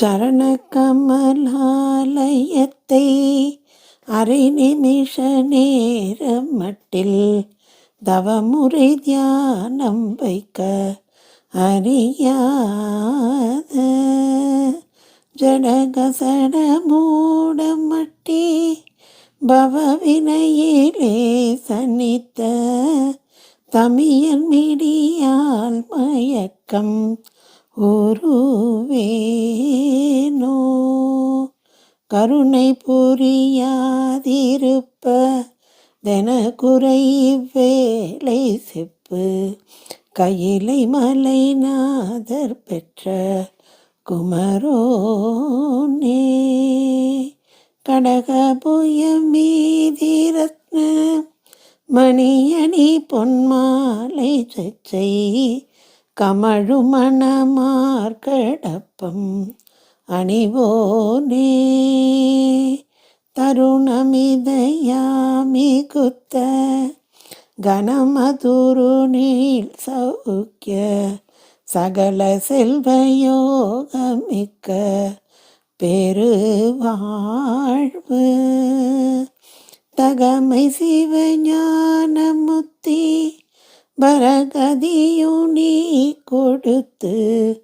சரண கமலாலயத்தை அரை நிமிஷ நேரம் மட்டில் தவமுறை தியானம் வைக்க அறியாத. ஜடகசட மூடமட்டி பவவினையிலே சனித்த தமியன் மிடியால் மயக்கம் உருவேனோ கருணை புரியாதிருப்ப தென குறை வேலை செப்பு. கையிலை மலை நாதர் பெற்ற குமரோனே கடகபுய மீதிரத்ன மணியணி பொன்மாலை சச்சை கமழுமணமார்கடப்பம் அணிவோனே. தருணமிதயாமி குத்த கனமதுரு நீள் சௌக்கிய சகல செல்வயோகமிக்க பெருவாழ்வு. தகமை சிவஞானமுத்தி பரகதியுனி கொடுத்து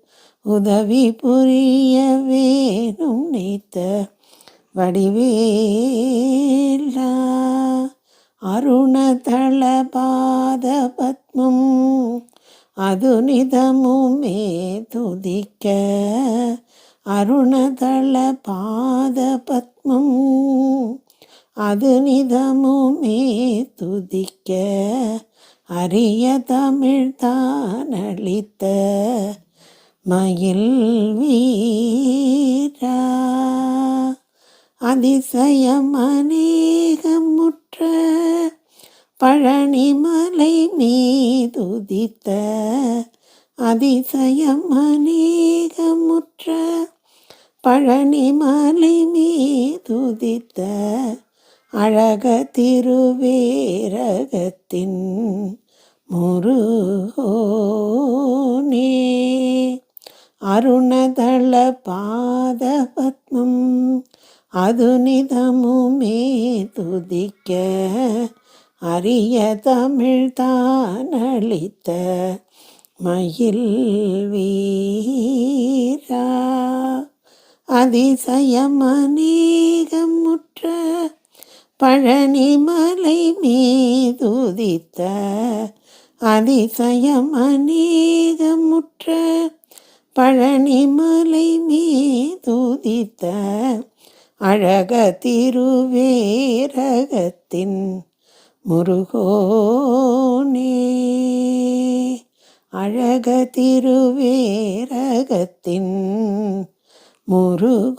உதவி புரிய வேணும் நீத்த வடிவேலா. அருணதள பாத பத்மம் அது நிதமுமே துதிக்க. அருணதள பாத பத்மம் அது நிதமுமே துதிக்க. அரிய தமிழ் தானளித்த மயில் வீரா. அதிசயம் அநேகமுற்ற பழனிமலை மீதுதித்த அதிசயம் அநேகமுற்ற பழனிமலை மீதுதித்த அழக திருவேரகத்தின் முருகோனே. அருணதள பாத பத்மம் அது துதிக்க அரிய தமிழ் தானளித்த மயில் வீரா அதிசயம் அநேகமுற்ற பழனிமலை மீதுதித்த அதிசயம் அநேகமுற்ற பழனிமலை மீதுதித்த அழக திருவேரகத்தின் முருகோனே. அழக திருவேரகத்தின் முருகோனே.